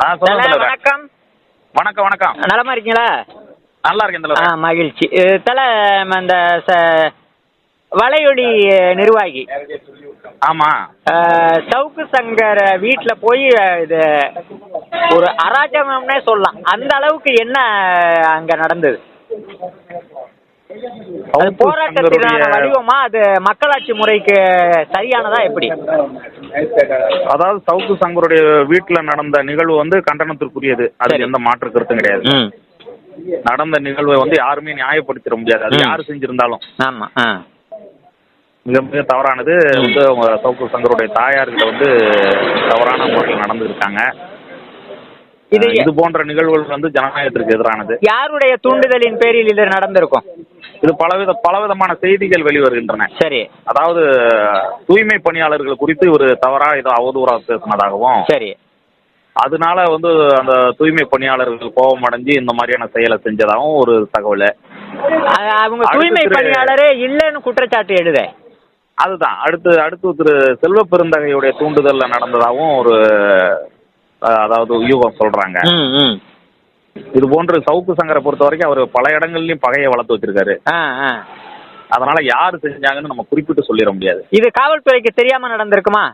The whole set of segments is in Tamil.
ஆ, சொல்லுங்க. வணக்கம். வணக்கம் வணக்கம். நலமா இருக்கீங்களா? நல்லா இருக்கேன் ஆ மகிழ்ச்சி. தல அந்த வலையொலி நிர்வாகி. ஆமா. சவுக்கு சங்கர் வீட்டுல போய் இது ஒரு அராஜகம்னே சொல்லலாம். அந்த அளவுக்கு என்ன அங்க நடந்தது? அது சங்கருடைய- வடிவமா? அது மக்களாட்சி முறைக்கு சரியானதா எப்படி? அதாவது சவுக்கு சங்கருடைய வீட்டுல நடந்த நிகழ்வு வந்து கண்டனத்திற்குரியது. அது. எந்த மாற்று கருத்தும் கிடையாது. நடந்த நிகழ்வை வந்து யாருமே நியாயப்படுத்திட முடியாது. அது. யாரு செஞ்சிருந்தாலும். ஆமா மிக மிக தவறானது. வந்து அவங்க சவுக்கு சங்கருடைய தாயார்கிட்ட வந்து தவறான முறையில் நடந்திருக்காங்க. இது இது போன்ற நிகழ்வுகள் வந்து ஜனநாயகத்திற்கு எதிரானது. யாருடைய தூண்டுதலின் பேரில் இது நடந்திருக்கும்? இது பலவித பலவிதமான செய்திகள் வெளிவருகின்றன. சரி. அதாவது தூய்மை பணியாளர்கள் குறித்து ஒரு தவறா ஏதோ அவதூறாக பேசினதாகவும் சரி. அதனால வந்து அந்த தூய்மை பணியாளர்கள் கோபம் அடைஞ்சு இந்த மாதிரியான செயலை செஞ்சதாகவும் ஒரு தகவல். அவங்க தூய்மை பணியாளரே இல்லைன்னு குற்றச்சாட்டு எழுத. அதுதான். அடுத்து அடுத்து திரு செல்வ பெருந்தகையுடைய தூண்டுதல்ல நடந்ததாகவும் ஒரு அதாவது யூகம் சொல்றாங்க. இது போன்று சவுக்கு சங்கரை பொறுத்த வரைக்கும் அவர் பல இடங்கள்லயும் பகையை வளர்த்து வச்சிருக்காரு. அதனால யாரு செஞ்சாங்கன்னு நம்ம குறிப்பிட்டு சொல்லிட முடியாது. இது காவல்துறைக்கு தெரியாம நடந்திருக்குமா?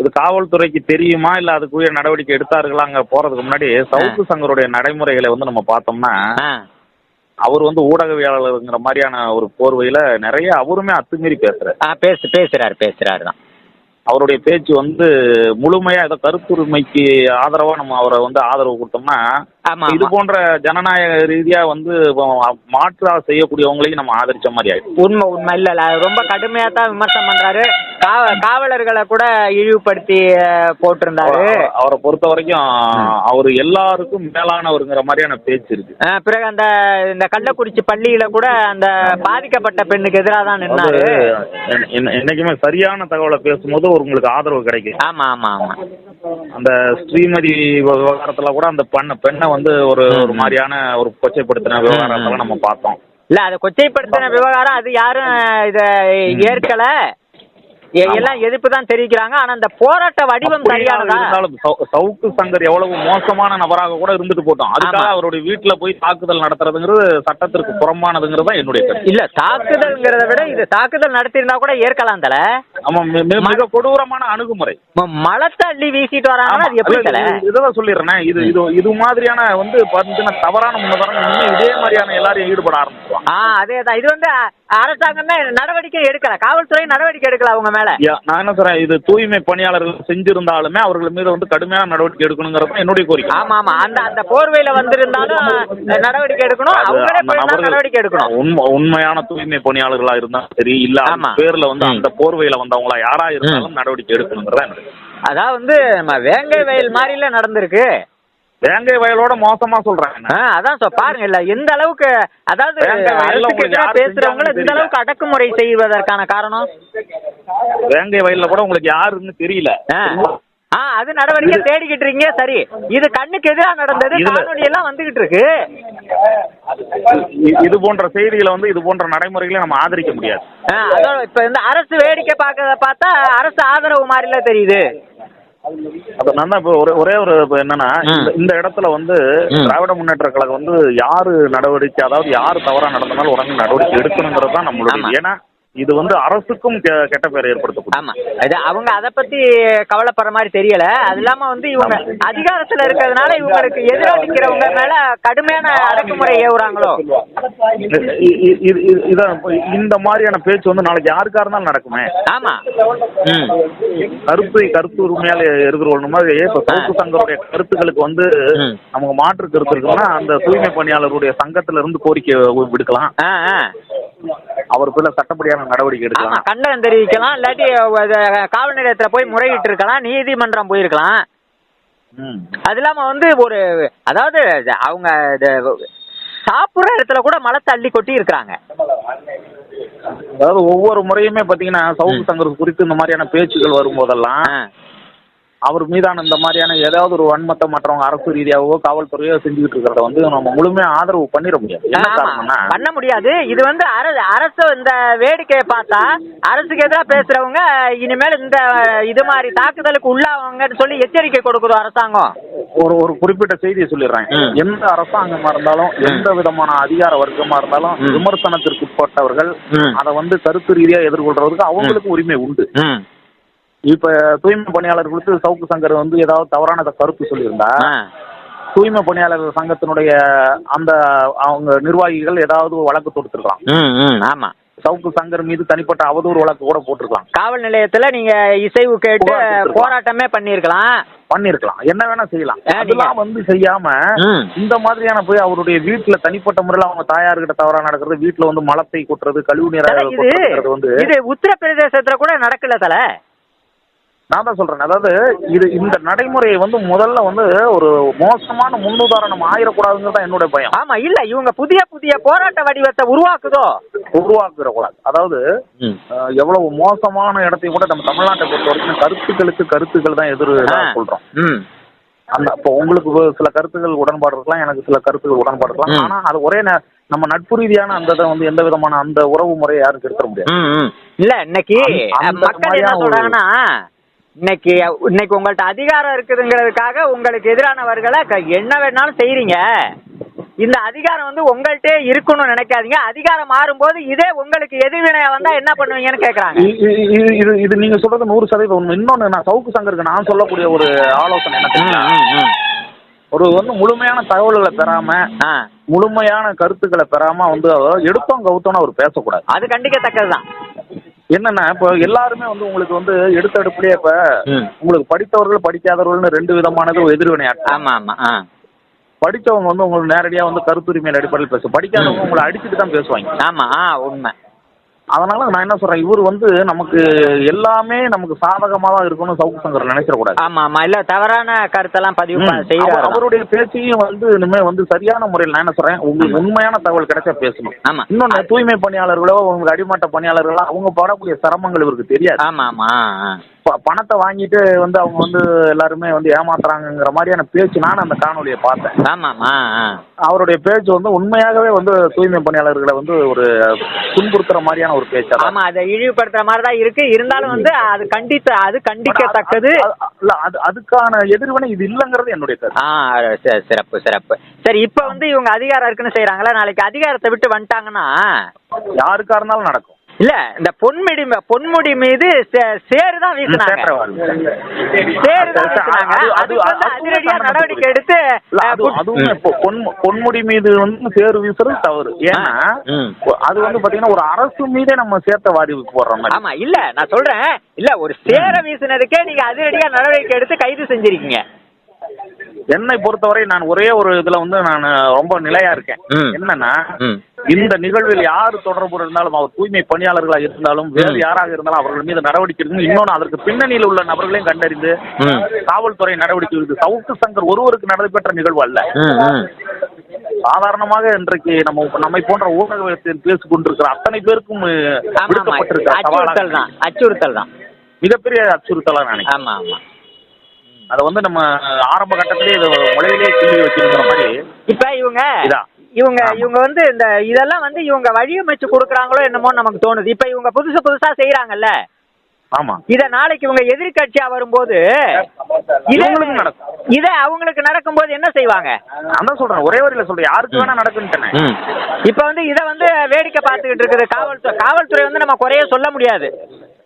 இது காவல்துறைக்கு தெரியுமா? இல்ல அதுக்குரிய நடவடிக்கை எடுத்தார்களா அங்க போறதுக்கு முன்னாடி? சவுக்கு சங்கருடைய நடைமுறைகளை வந்து நம்ம பார்த்தோம்னா அவர் வந்து ஊடகவியலாளருங்கிற மாதிரியான ஒரு போர்வையில நிறைய அவருமே அத்துமீறி பேசுறாரு. பேசு பேசுறாரு பேசுறாரு தான். அவருடைய பேச்சு வந்து முழுமையா ஏதோ கருத்துரிமைக்கு ஆதரவா நம்ம அவரை வந்து ஆதரவு கொடுத்தோம்னா இது. போன்ற ஜனநாயக ரீதியா வந்து மாற்றா செய்யக்கூடியவங்களையும் நம்ம ஆதரிச்ச மாதிரி ஆயிடுச்சு. உண்மை உண்மை. இல்ல இல்ல. ரொம்ப கடுமையா தான் விமர்சனம் பண்றாரு. காவ காவலர்களை கூட இழிவுபடுத்தி போட்டிருந்தாரு. அவரை- பொறுத்த வரைக்கும் அவர் எல்லாருக்கும் மேலானவருங்கிற மாதிரியான பேச்சு இருக்கு. பிறகு அந்த இந்த கள்ளக்குறிச்சி பள்ளியில கூட அந்த பாதிக்கப்பட்ட பெண்ணுக்கு எதிராக தான் நின்னாரு. என்ன- என்ன- என்னைக்குமே சரியான தகவலை பேசும்போது உங்களுக்கு ஆதரவு கிடைக்கும் ஆமா ஆமா ஆமா. அந்த ஸ்ரீமதி விவகாரத்துல கூட அந்த பெண்ண பெண்ணை வந்து ஒரு ஒரு மாதிரியான ஒரு கொச்சைப்படுத்தின விவகாரத்தெல்லாம் நம்ம பார்த்தோம். இல்ல அதை கொச்சைப்படுத்தின விவகாரம் அது யாரும் இத ஏற்கல. எல்லாம் எதிர்ப்பு தான் தெரிவிக்கிறாங்க. ஆனா அந்த போராட்ட வடிவம் சரியானதா? சவுக்கு சங்கர் எவ்வளவு மோசமான நபராக கூட இருந்துட்டு போட்டோம் அதுக்காக. அவருடைய வீட்டுல போய் தாக்குதல் நடத்துறதுங்கிறது சட்டத்திற்கு புறம்பானதுங்கிறது தான் என்னுடைய கருத்து. இல்ல தாக்குதல்ங்கிறத விட இது தாக்குதல் நடத்தியிருந்தா கூட ஏற்கலாம் தல. ஆமா மிக கொடூரமான அணுகுமுறை. மலத்தை அள்ளி வீசிட்டு வராங்கன்னா அது எப்படி தல? இது- இதுதான் சொல்லிடுறேன். இது இது இது மாதிரியான வந்து பார்த்தீங்கன்னா தவறான முன்னதாரம் இதே மாதிரியான எல்லாரையும் ஈடுபட ஆரம்பிச்சுவாங்க ஆ அதேதான். இது வந்து அரசாங்கமே நடவடிக்கை எடுக்கல. காவல்துறை நடவடிக்கை எடுக்கல அவங்க மேல. யா, நான் என்ன சொல்றேன் இது தூய்மை பணியாளர்கள் செஞ்சிருந்தாலுமே அவர்கள் மீது வந்து கடுமையான நடவடிக்கை எடுக்கணுங்கிறது தான் என்னுடைய கோரிக்கை. ஆமா ஆமா. அந்த அந்த போர்வையில வந்திருந்தாலும் நடவடிக்கை எடுக்கணும். அவங்களே நடவடிக்கை எடுக்கணும். உண்மை உண்மையான தூய்மை பணியாளர்களா இருந்தாலும் சரி இல்ல ஆமா. பேர்ல வந்து. அந்த போர்வையில வந்தவங்களா யாரா இருந்தாலும் நடவடிக்கை எடுக்கணுங்கிறதா அதான் வந்து நம்ம வேங்கை வயல் மாதிரில நடந்திருக்கு. வேங்கை வயலோட மோசமா சொல்றேன் ஆ, அதான் சொ பாருங்க இல்ல எந்த அளவுக்கு அதாவது பேசுறவங்கள இந்த அளவுக்கு அடக்குமுறை செய்வதற்கான காரணம்? வேங்கை வயல்ல கூட உங்களுக்கு யாருன்னு தெரியல. ஆ. அது நடவடிக்கை தேடிக்கிட்டு இருக்கீங்க சரி. இது கண்ணுக்கு எதிராக நடந்தது காணொலி எல்லாம் வந்துகிட்டு இருக்கு இது போன்ற செய்திகளை வந்து இது போன்ற நடைமுறைகளை நம்ம ஆதரிக்க முடியாது. அதான் இப்ப இந்த அரசு வேடிக்கை பார்க்கறத பார்த்தா அரசு ஆதரவு மாதிரில தெரியுது. இப்போ ஒரே ஒரே ஒரு இப்போ என்னன்னா. இந்த- இடத்துல வந்து. திராவிட முன்னேற்ற கழகம் வந்து யாரு நடவடிக்கை அதாவது யாரு தவறா நடந்தனாலும் உடனே நடவடிக்கை எடுக்கணுங்கிறது தான். நம்மளுடைய ஏன்னா இது வந்து அரசுக்கும் கெ- கெட்ட பேர் ஏற்படுத்தக்கூடிய ஆமா. அது அவங்க அத பத்தி கவலைப்படுற மாதிரி தெரியல. அது இல்லாம வந்து இவங்க அதிகாரத்துல இருக்கிறதுனால இவங்களுக்கு எதிராக நிக்கிறவங்க மேல கடுமையான அடக்குமுறை ஏவுறாங்களோ? இது- இது- இதான் இந்த மாதிரியான பேச்சு வந்து நாளைக்கு யாருக்கா இருந்தாலும் நடக்குமே. ஆமா. ம். கருத்து கருத்து உரிமையால இருக்கிற மாதிரி இப்ப சவுக்கு சங்கருடைய கருத்துக்களுக்கு வந்து. நமக்கு மாற்று கருத்து இருக்குன்னா அந்த தூய்மை பணியாளருடைய சங்கத்துல இருந்து கோரிக்கை விடுக்கலாம். அவர் பேர்ல சட்டப்படியான நடவடிக்கை எடுக்கலாம் கண்டனம் தெரிவிக்கலாம் இல்லாட்டி காவல் நிலையத்துல போய் முறையிட்டு இருக்கலாம் நீதிமன்றம் போயிருக்கலாம். அது இல்லாம வந்து ஒரு அதாவது அவங்க சாப்பிடுற இடத்துல கூட மலத்தை அள்ளி கொட்டி இருக்கிறாங்க அதாவது ஒவ்வொரு முறையுமே பாத்தீங்கன்னா சவுக்கு சங்கர் குறித்து இந்த மாதிரியான பேச்சுகள் வரும்போதெல்லாம். அவர் மீதான இந்த மாதிரியான ஏதாவது ஒரு வன்மத்தை மற்றவங்க அரசு ரீதியாகவோ காவல்துறையோ செஞ்சுக்கிட்டு இருக்கிறத வந்து நம்ம முழுமையா ஆதரவு பண்ணிட முடியாது. என்ன காரணம்னா பண்ண முடியாது. இது வந்து அரசு அரசு இந்த வேடிக்கையை பார்த்தா அரசுக்கு எதிராக பேசுறவங்க இனிமேல் இந்த இது மாதிரி தாக்குதலுக்கு உள்ளாவங்கன்னு சொல்லி எச்சரிக்கை கொடுக்குதோ அரசாங்கம். ஒரு ஒரு குறிப்பிட்ட செய்தியை சொல்லிடுறேன். எந்த அரசாங்கமா இருந்தாலும் எந்த விதமான அதிகார வர்க்கமா இருந்தாலும். விமர்சனத்திற்கு உட்பட்டவர்கள். அதை வந்து கருத்து ரீதியா எதிர்கொள்றதுக்கு அவங்களுக்கு உரிமை உண்டு. இப்ப தூய்மை பணியாளர் குறித்து சவுக்கு சங்கர் வந்து ஏதாவது தவறான கருத்து சொல்லியிருந்தா தூய்மை பணியாளர் சங்கத்தினுடைய அந்த அவங்க நிர்வாகிகள் ஏதாவது வழக்கு தொடுத்திருக்கலாம். ஆமா. சவுக்கு சங்கர் மீது தனிப்பட்ட அவதூறு வழக்கு கூட போட்டிருக்கலாம். காவல் நிலையத்துல நீங்க இசைவு கேட்டு. போராட்டமே பண்ணிருக்கலாம் பண்ணிருக்கலாம் என்ன வேணா செய்யலாம். அதெல்லாம் வந்து செய்யாம இந்த மாதிரியான போய் அவருடைய வீட்டுல தனிப்பட்ட முறையில அவங்க தாயார்கிட்ட தவறா நடக்கிறது வீட்டுல வந்து மலத்தை கொட்டுறது கழிவு நீரை வந்து இது உத்தரப்பிரதேசத்துல கூட நடக்கல தல. நான் தான் சொல்றேன். அதாவது இது இந்த நடைமுறையை வந்து முதல்ல வந்து ஒரு மோசமான முன்னுதாரணம் ஆயிடக்கூடாதுங்கிறது தான் என்னுடைய பயம். ஆமா இல்ல இவங்க புதிய புதிய போராட்ட வடிவத்தை உருவாக்குதோ? உருவாக்குற கூடாது அதாவது எவ்வளவு மோசமான இடத்தையும் கூட நம்ம தமிழ்நாட்டை பொறுத்த வரைக்கும் கருத்துக்களுக்கு கருத்துக்கள் தான் எதிர். சொல்றோம். அந்த இப்போ உங்களுக்கு சில கருத்துக்கள் உடன்பாடு இருக்கலாம் எனக்கு சில கருத்துக்கள் உடன்பாடு இருக்கலாம். ஆனா அது ஒரே நம்ம நட்பு ரீதியான அந்த இதை வந்து எந்த விதமான அந்த உறவு முறையை யாரும் கெடுத்துட முடியாது. இல்ல இன்னைக்கு மக்கள் என்ன சொல்றாங்கன்னா இன்னைக்கு இன்னைக்கு உங்கள்ட்ட அதிகாரம் இருக்குதுங்கிறதுக்காக உங்களுக்கு எதிரானவர்களை க- என்ன வேணாலும் செய்றீங்க. இந்த அதிகாரம் வந்து உங்கள்கிட்ட இருக்கணும்னு நினைக்காதீங்க. அதிகாரம் மாறும்போது இதே உங்களுக்கு எதிர்வினையா வந்தா என்ன பண்ணுவீங்கன்னு கேக்குறாங்க. இது இது நீங்க சொல்றது நூறு சதவீதம் உண்மை. இன்னொன்னு நான் சவுக்கு சங்கருக்கு நான் சொல்லக்கூடிய ஒரு ஆலோசனை என்ன ஒரு வந்து முழுமையான தகவல்களை பெறாம முழுமையான கருத்துக்களை பெறாம வந்து எடுத்தோம் கவுத்தோன்னு அவர் பேசக்கூடாது. அது கண்டிக்கத்தக்கதுதான். என்னன்னா இப்போ எல்லாருமே வந்து உங்களுக்கு வந்து எடுத்த எடுப்புலயே இப்ப உங்களுக்கு படித்தவர்கள் படிக்காதவர்கள்னு ரெண்டு விதமானது எதிர்வினையாட்டம் ஆமா படிச்சவங்க வந்து உங்களுக்கு நேரடியா வந்து கருத்துரிமையின் அடிப்படையில் பேசும் படிக்காதவங்க உங்களை அடிச்சுட்டு தான் பேசுவாங்க. ஆமா உண்மை. அதனால நான் என்ன சொல்றேன் இவர் வந்து நமக்கு எல்லாமே நமக்கு சாதகமா தான் இருக்கணும் சவுக்கு சங்கர் நினைச்சிடக்கூடாது. ஆமா ஆமா. இல்ல தவறான கருத்தெல்லாம் பதிவு செய்யறாரு அவருடைய பேச்சையும் வந்து இனிமே வந்து சரியான முறையில் நான் என்ன சொல்றேன் உங்களுக்கு உண்மையான தகவல் கிடைச்சா பேசணும். ஆமா. இன்னொன்னு தூய்மை பணியாளர்களோ உங்களுக்கு அடிமட்ட பணியாளர்களோ அவங்க படக்கூடிய சிரமங்கள் இவருக்கு தெரியாது. ஆமா ஆமா. ப- பணத்தை வாங்கிட்டு வந்து அவங்க வந்து எல்லாருமே வந்து ஏமாத்துறாங்கங்கிற மாதிரியான பேச்சு நான் அந்த காணொலியை பார்த்தேன். ஆமா ஆமா ஆ அவருடைய பேச்சு வந்து உண்மையாகவே வந்து தூய்மை பணியாளர்களை வந்து ஒரு துன்புறுத்துற மாதிரியான ஒரு பேச்சு. ஆமா அதை இழிவுபடுத்துற மாதிரி தான் இருக்கு. இருந்தாலும் வந்து அது கண்டித்த அது கண்டிக்கத்தக்கது. இல்ல, அது அதுக்கான எதிர்வினை இது இல்லைங்கிறது என்னுடைய கருத்து. ஆ சரி, சிறப்பு சிறப்பு. சரி இப்ப வந்து இவங்க அதிகாரம் இருக்குன்னு செய்யறாங்களா நாளைக்கு அதிகாரத்தை விட்டு வந்துட்டாங்கன்னா? யாருக்கா இருந்தாலும் நடக்கும். இல்ல இந்த பொன்முடி பொன்முடி மீது சே- சேறு தான் வீசினாங்க. சேறு தான் அது- அதிரடியா அது- நடவடிக்கை எடுத்து பொன்முடி மீது வந்து சேறு வீசுறது தவறு. ஏன்னா. அது வந்து பாத்தீங்கன்னா ஒரு அரசு மீதே நம்ம சேர்த்த வாரிவுக்கு போடுற மாதிரி. ஆமா இல்ல நான் சொல்றேன். இல்ல ஒரு சேர வீசினதுக்கே நீங்க அதிரடியா நடவடிக்கை எடுத்து கைது செஞ்சிருக்கீங்க. என்னை பொறுத்தவரை நான் ஒரே ஒரு இதுல வந்து நான் ரொம்ப நிலையா இருக்கேன். என்னன்னா. இந்த நிகழ்வில் யார் தொடர்பு இருந்தாலும் அவர் தூய்மை பணியாளர்களா இருந்தாலும் வேறு. யாராக இருந்தாலும் அவர்கள் மீது நடவடிக்கை எடுக்கணும். இன்னொன்று அதற்கு பின்னணியில் உள்ள நபர்களையும் கண்டறிந்து. காவல்துறை நடவடிக்கை எடுத்து சவுக்கு சங்கர் ஒருவருக்கு நடைபெற்ற நிகழ்வு அல்ல. சாதாரணமாக இன்றைக்கு நம்ம நம்மை போன்ற ஊடகத்தில் பேசிக் கொண்டிருக்கிற அத்தனை பேருக்கும் அச்சுறுத்தல் தான். அச்சுறுத்தல் தான். மிகப்பெரிய அச்சுறுத்தலா நினைக்கிறேன். ஆமா ஆமா அதை வந்து நம்ம ஆரம்ப கட்டத்திலே இது முளையிலே கிள்ளி வச்சிருக்கிற மாதிரி இப்ப இவங்க இதான். இவங்க. இவங்க வந்து இந்த இதெல்லாம் வந்து இவங்க வடிவமைச்சு கொடுக்குறாங்களோ என்னமோ நமக்கு தோணுது. இப்ப இவங்க புதுசு புதுசா செய்யறாங்கல்ல ஆமா. இத நாளைக்கு இவங்க எதிர்கட்சியா வரும்போது இதே இவங்களுக்கும் நடக்கும். இத அவங்களுக்கு நடக்கும்போது என்ன செய்வாங்க? நான் தான் சொல்றேன். ஒரே வரியில சொல்றேன். யாருக்கு வேணா நடக்குன்னு இப்ப வந்து இத வந்து வேடிக்கை பார்த்துக்கிட்டு இருக்குது. காவல்துறை காவல்துறை வந்து நம்ம குறைய சொல்ல முடியாது.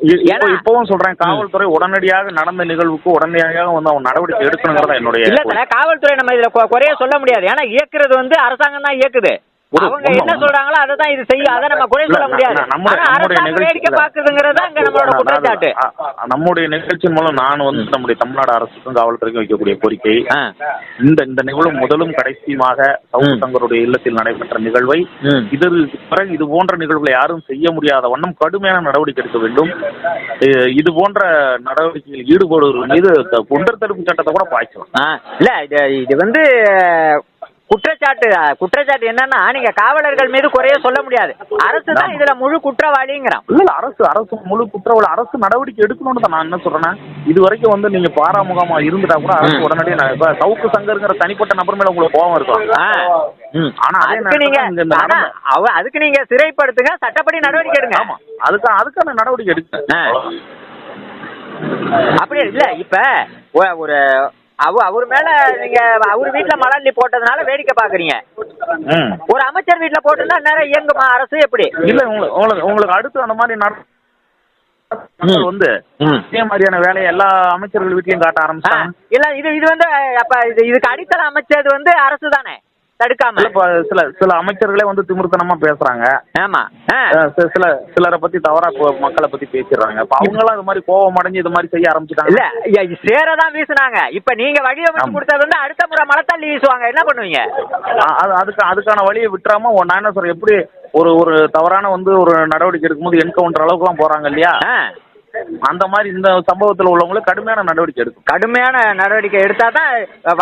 இப்பவும் சொல்றேன் காவல்துறை உடனடியாக நடந்த நிகழ்வுக்கு உடனடியாக வந்து அவன் நடவடிக்கை எடுக்கணுங்கிறதா என்னுடைய இல்ல காவல்துறை நம்ம இதுல குறைய சொல்ல முடியாது. ஏன்னா இயக்குறது வந்து அரசாங்கம் தான் இயக்குது. அவங்க உண்மை, என்ன உண்மை. சொல்றாங்களோ அதை தான் இது செய்யும் அதை நம்ம குறை இல்ல, சொல்ல நான் முடியாது நான் நம்முடைய ஆனா நம்முடைய அரசாங்கம் வேடிக்கை நிகழ்ச்சியில பாக்குதுங்கிறது அங்க நம்மளோட நான் குற்றச்சாட்டு அ- அ- நம்முடைய நிகழ்ச்சி மூலம் நான் வந்து நம்முடைய தமிழ்நாடு அரசுக்கும் காவல்துறைக்கும் வைக்கக்கூடிய கோரிக்கை இந்த இந்த நிகழ்வு முதலும் கடைசியுமாக ம். சங்கருடைய இல்லத்தில் நடைபெற்ற நிகழ்வை ம். இது பிறகு இது போன்ற நிகழ்வுகளை யாரும் செய்ய முடியாத வண்ணம் கடுமையான நடவடிக்கை எடுக்க வேண்டும் இது போன்ற நடவடிக்கையில் ஈடுபடுவர்கள் மீது குண்டர் தடுப்பு சட்டத்தை கூட பாய்ச்சலாம் இல்ல இது வந்து குற்றச்சாட்டு குற்றச்சாட்டு என்னன்னா நீங்க காவலர்கள் மீது குறைய சொல்ல முடியாது. அரசு தான் இதுல முழு குற்றவாளிங்கிறான். இல்ல அரசு அரசு முழு குற்றவாளி அரசு நடவடிக்கை எடுக்கணும்னு தான் நான் என்ன சொல்றேன்னா இது வரைக்கும் வந்து நீங்க பாராமுகமா இருந்துட்டா கூட அரசு. உடனடியே நான் இப்ப சவுக்கு சங்கருங்கிற தனிப்பட்ட நபர் மேல உங்களுக்கு கோபம் இருக்கும். ஆனா அதே அதுக்கு நீங்க அதுக்கு நீங்க சிறைப்படுத்துங்க சட்டப்படி நடவடிக்கை எடுங்க. ஆமா. அதுக்கான அதுக்கான நடவடிக்கை எடுக்க ஆ. அப்படி இல்ல இப்ப ஒரு அவ அவர் மேல நீங்க அவர் வீட்டுல மணல்லி போட்டதுனால வேடிக்கை பாக்குறீங்க. ஒரு அமைச்சர் வீட்டுல போட்டிருந்தா நேரம் இயங்குமா அரசு எப்படி? இல்ல உங்களுக்கு உங்களுக்கு அடுத்து அந்த மாதிரி வந்து. இதே மாதிரியான வேலையை எல்லா அமைச்சர்கள் வீட்லயும் காட்ட ஆ, ஆரம்பிச்சிட்டாங்க இல்ல இது இது வந்து அப்ப இது இதுக்கு அடித்தளம் அமைச்சது வந்து அரசு தானே தடுக்காம. சில சில அமைச்சர்களே வந்து திமிர்த்தனமா பேசுறாங்க. ஆமா. சில சிலரை பத்தி தவறா மக்களை பத்தி பேசிடுறாங்க. இப்ப அவங்க எல்லாம் இது மாதிரி கோவம் அடைஞ்சு இது மாதிரி செய்ய ஆரம்பிச்சிட்டாங்க. இல்ல சேரதான் வீசுனாங்க. இப்ப நீங்க வழியை விட்டு. கொடுத்தது வந்து அடுத்த முறை மழை தள்ளி வீசுவாங்க. என்ன பண்ணுவீங்க? அதுக்கு அதுக்கான வழியை விட்டுறாம நான் என்ன சொல்றேன் எப்படி ஒரு ஒரு தவறான வந்து ஒரு நடவடிக்கை எடுக்கும்போது என்கவுண்டர் அளவுக்கு எல்லாம் போறாங்க இல்லையா. அந்த மாதிரி இந்த சம்பவத்துல உள்ளவங்களுக்கு கடுமையான நடவடிக்கை எடுக்கும். கடுமையான நடவடிக்கை எடுத்தா தான்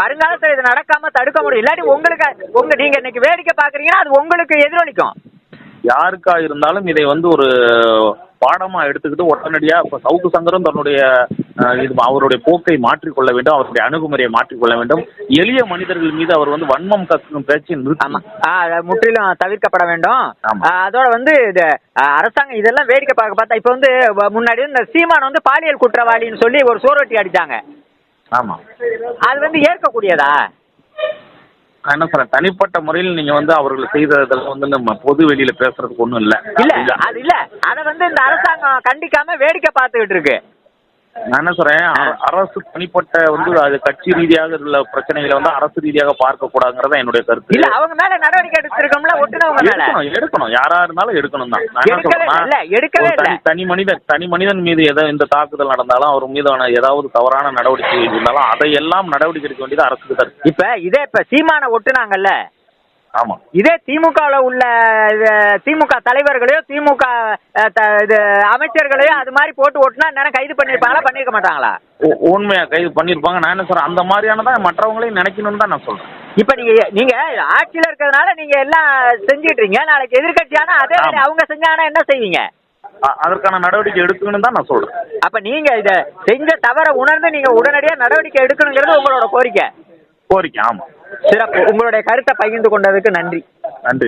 வருங்காலத்துல இது நடக்காம தடுக்க முடியும். இல்லாட்டி உங்களுக்கு உங்க நீங்க இன்னைக்கு வேடிக்கை பாக்குறீங்கன்னா அது உங்களுக்கு எதிரொலிக்கும். யாருக்கா இருந்தாலும் இதை வந்து ஒரு பாடமா எடுத்துக்கிட்டு உடனடியா இப்ப சவுக்கு சங்கரும் தன்னுடைய இது அவருடைய போக்கை மாற்றிக்கொள்ள வேண்டும் அவருடைய அணுகுமுறையை மாற்றிக்கொள்ள வேண்டும். எளிய மனிதர்கள் மீது அவர் வந்து வன்மம் கக்கும் பேச்சை முற்றிலும் தவிர்க்கப்பட வேண்டும். அதோட வந்து இது அரசாங்கம் இதெல்லாம் வேடிக்கை பார்க்க பார்த்தா இப்ப வந்து முன்னாடி இந்த சீமான் வந்து பாலியல் குற்றவாளின்னு சொல்லி ஒரு சோரொட்டி அடிச்சாங்க. ஆமா. அது வந்து ஏற்கக்கூடியதா? நான் என்ன சொல்றேன் தனிப்பட்ட முறையில் நீங்க வந்து அவர்கள் செய்ததெல்லாம் வந்து நம்ம பொது வெளியில பேசுறதுக்கு ஒண்ணும் இல்ல. இல்ல அது இல்ல. அத வந்து இந்த அரசாங்கம் கண்டிக்காம வேடிக்கை பார்த்துக்கிட்டு இருக்கு. நான் என்ன சொல்றேன் அர- அரசு தனிப்பட்ட வந்து அது கட்சி ரீதியாக உள்ள பிரச்சனைகளை வந்து அரசு ரீதியாக பார்க்க கூடாதுங்கிறத என்னுடைய கருத்து. இல்ல அவங்க மேல நடவடிக்கை எடுத்திருக்கோம்ல ஒட்டுனவங்க மேல. எடுக்கணும் யாரா இருந்தாலும் எடுக்கணும் தான். நான் என்ன தனி- மனிதன் தனி மனிதன் மீது ஏதோ இந்த தாக்குதல் நடந்தாலும் அவர் மீதான ஏதாவது தவறான நடவடிக்கை இருந்தாலும் அதையெல்லாம் நடவடிக்கை எடுக்க வேண்டியது அரசுக்கு தான். இப்ப இதே இப்ப சீமான ஒட்டுனாங்கல்ல ஆமா. இதே திமுகவில் உள்ள திமுக தலைவர்களையோ திமுக இது அமைச்சர்களையோ அது மாதிரி போட்டு ஓட்டுனா நேரம் கைது பண்ணிருப்பாங்களா பண்ணிருக்க மாட்டாங்களா? உண்மையா கைது பண்ணிருப்பாங்க. நான் என்ன சொல்றேன் அந்த மாதிரியானதான் மற்றவங்களையும் நினைக்கணும்னு தான் நான் சொல்றேன். இப்ப நீங்க நீங்க ஆட்சியில இருக்கிறதுனால நீங்க எல்லாம் செஞ்சிட்டு இருக்கீங்க நாளைக்கு எதிர்கட்சியானா அதே. அவங்க செஞ்சாங்கன்னா என்ன செய்வீங்க? அதற்கான நடவடிக்கை எடுக்கணும்னு தான் நான் சொல்றேன். அப்ப நீங்க இத செஞ்ச தவற உணர்ந்து நீங்க உடனடியா நடவடிக்கை எடுக்கணுங்கிறது உங்களோட கோரிக்கை. கோரிக்கை ஆமா. சிறப்பு. உங்களுடைய கருத்தை பகிர்ந்து கொண்டதுக்கு நன்றி. நன்றி.